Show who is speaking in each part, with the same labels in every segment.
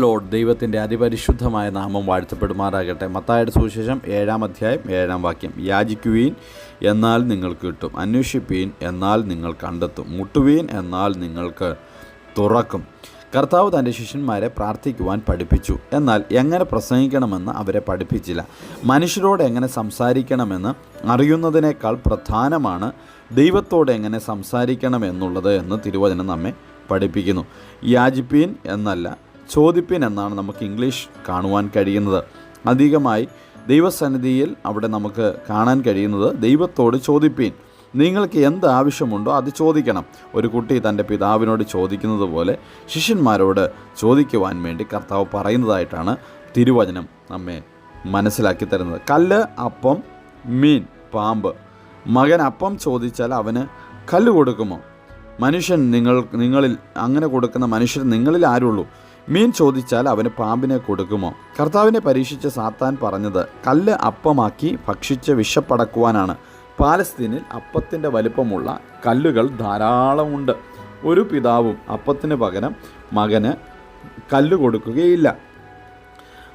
Speaker 1: Load ദൈവത്തിന്റെ അതിപരിശുദ്ധമായ നാമം വാഴ്ത്തപ്പെടുമാറാകട്ടെ. മത്തായുടെ സുവിശേഷം ഏഴാം അധ്യായം ഏഴാം വാക്യം. യാചിക്കുവീൻ എന്നാൽ നിങ്ങൾക്ക് കിട്ടും അന്വേഷിപ്പീൻ എന്നാൽ നിങ്ങൾ കണ്ടെത്തും മുട്ടുവീൻ എന്നാൽ നിങ്ങൾക്ക് തുറക്കും. കർത്താവ് തന്റെ ശിഷ്യന്മാരെ പ്രാർത്ഥിക്കുവാൻ പഠിപ്പിച്ചു എന്നാൽ എങ്ങനെ പ്രസംഗിക്കണമെന്ന് അവരെ പഠിപ്പിച്ചില്ല. മനുഷ്യരോട് എങ്ങനെ സംസാരിക്കണമെന്ന് അറിയുന്നതിനേക്കാൾ പ്രധാനമാണ് ദൈവത്തോട് എങ്ങനെ സംസാരിക്കണം എന്നുള്ളത് എന്ന് തിരുവചനം നമ്മെ പഠിപ്പിക്കുന്നു. യാചിപ്പീൻ എന്നല്ല ചോദിപ്പിൻ എന്നാണ് നമുക്ക് ഇംഗ്ലീഷ് കാണുവാൻ കഴിയുന്നത്. അധികമായി ദൈവസന്നിധിയിൽ അവിടെ നമുക്ക് കാണാൻ കഴിയുന്നത് ദൈവത്തോട് ചോദിപ്പീൻ. നിങ്ങൾക്ക് എന്ത് ആവശ്യമുണ്ടോ അത് ചോദിക്കണം. ഒരു കുട്ടി തന്റെ പിതാവിനോട് ചോദിക്കുന്നത് പോലെ ശിഷ്യന്മാരോട് ചോദിക്കുവാൻ വേണ്ടി കർത്താവ് പറയുന്നതായിട്ടാണ് തിരുവചനം നമ്മെ മനസ്സിലാക്കി തരുന്നത്. കല്ല് അപ്പം മീൻ പാമ്പ്. മകൻ അപ്പം ചോദിച്ചാൽ അവന് കല്ല് കൊടുക്കുമോ? മനുഷ്യൻ നിങ്ങൾ നിങ്ങളിൽ അങ്ങനെ കൊടുക്കുന്ന മനുഷ്യൻ നിങ്ങളിൽ ആരുള്ളൂ. മീൻ ചോദിച്ചാൽ അവന് പാമ്പിനെ കൊടുക്കുമോ? കർത്താവിനെ പരീക്ഷിച്ച സാത്താൻ പറഞ്ഞത് കല്ല് അപ്പമാക്കി ഭക്ഷിച്ച് വിഷപ്പടക്കുവാനാണ് പാലസ്തീനിൽ അപ്പത്തിന്റെ വലിപ്പമുള്ള കല്ലുകൾ ധാരാളമുണ്ട്. ഒരു പിതാവും അപ്പത്തിന് പകരം മകന് കല്ല് കൊടുക്കുകയില്ല.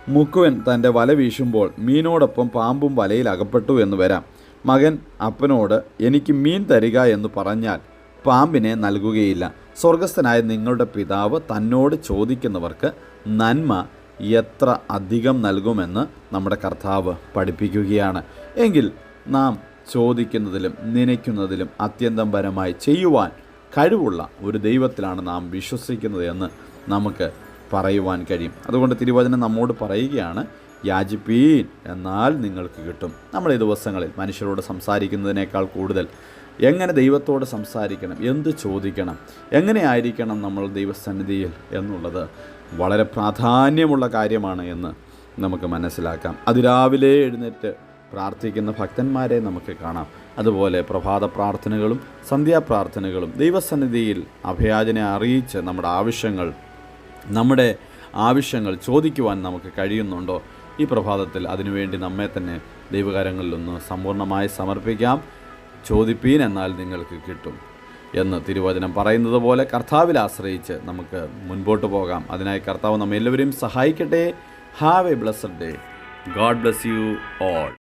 Speaker 1: മുക്കുവൻ തന്റെ വല വീശുമ്പോൾ മീനോടൊപ്പം പാമ്പും വലയിൽ അകപ്പെട്ടു എന്ന് വരാം. മകൻ അപ്പനോട് എനിക്ക് മീൻ തരിക എന്ന് പറഞ്ഞാൽ പാമ്പിനെ നൽകുകയില്ല. സ്വർഗസ്ഥനായ നിങ്ങളുടെ പിതാവ് തന്നോട് ചോദിക്കുന്നവർക്ക് നന്മ എത്ര അധികം നൽകുമെന്ന് നമ്മുടെ കർത്താവ് പഠിപ്പിക്കുകയാണ്. എങ്കിൽ നാം ചോദിക്കുന്നതിലും നനയ്ക്കുന്നതിലും അത്യന്തം പരമായി ചെയ്യുവാൻ കഴിവുള്ള ഒരു ദൈവത്തിലാണ് നാം വിശ്വസിക്കുന്നത് എന്ന് നമുക്ക് പറയുവാൻ കഴിയും. അതുകൊണ്ട് തിരുവചനം നമ്മോട് പറയുകയാണ് യാചിപ്പീൻ എന്നാൽ നിങ്ങൾക്ക് കിട്ടും. നമ്മൾ ഈ ദിവസങ്ങളിൽ മനുഷ്യരോട് സംസാരിക്കുന്നതിനേക്കാൾ കൂടുതൽ എങ്ങനെ ദൈവത്തോട് സംസാരിക്കണം എന്ത് ചോദിക്കണം എങ്ങനെയായിരിക്കണം നമ്മൾ ദൈവസന്നിധിയിൽ എന്നുള്ളത് വളരെ പ്രാധാന്യമുള്ള കാര്യമാണ് എന്ന് നമുക്ക് മനസ്സിലാക്കാം. അതിരാവിലെ എഴുന്നേറ്റ് പ്രാർത്ഥിക്കുന്ന ഭക്തന്മാരെ നമുക്ക് കാണാം. അതുപോലെ പ്രഭാത പ്രാർത്ഥനകളും സന്ധ്യാപ്രാർത്ഥനകളും ദൈവസന്നിധിയിൽ അഭയാചനെ അറിയിച്ച് നമ്മുടെ ആവശ്യങ്ങൾ നമ്മുടെ ആവശ്യങ്ങൾ ചോദിക്കുവാൻ നമുക്ക് കഴിയുന്നുണ്ടോ? ഈ പ്രഭാതത്തിൽ അതിനുവേണ്ടി നമ്മെ തന്നെ ദൈവകാരങ്ങളിലൊന്ന് സമ്പൂർണമായി സമർപ്പിക്കാം. ചോദിപ്പീൻ എന്നാൽ നിങ്ങൾക്ക് കിട്ടും എന്ന് തിരുവചനം പറയുന്നത് പോലെ കർത്താവിൽ ആശ്രയിച്ച് നമുക്ക് മുൻപോട്ട് പോകാം. അതിനായി കർത്താവ് നമ്മെല്ലാവരെയും സഹായിക്കട്ടെ. Have a blessed day God bless you all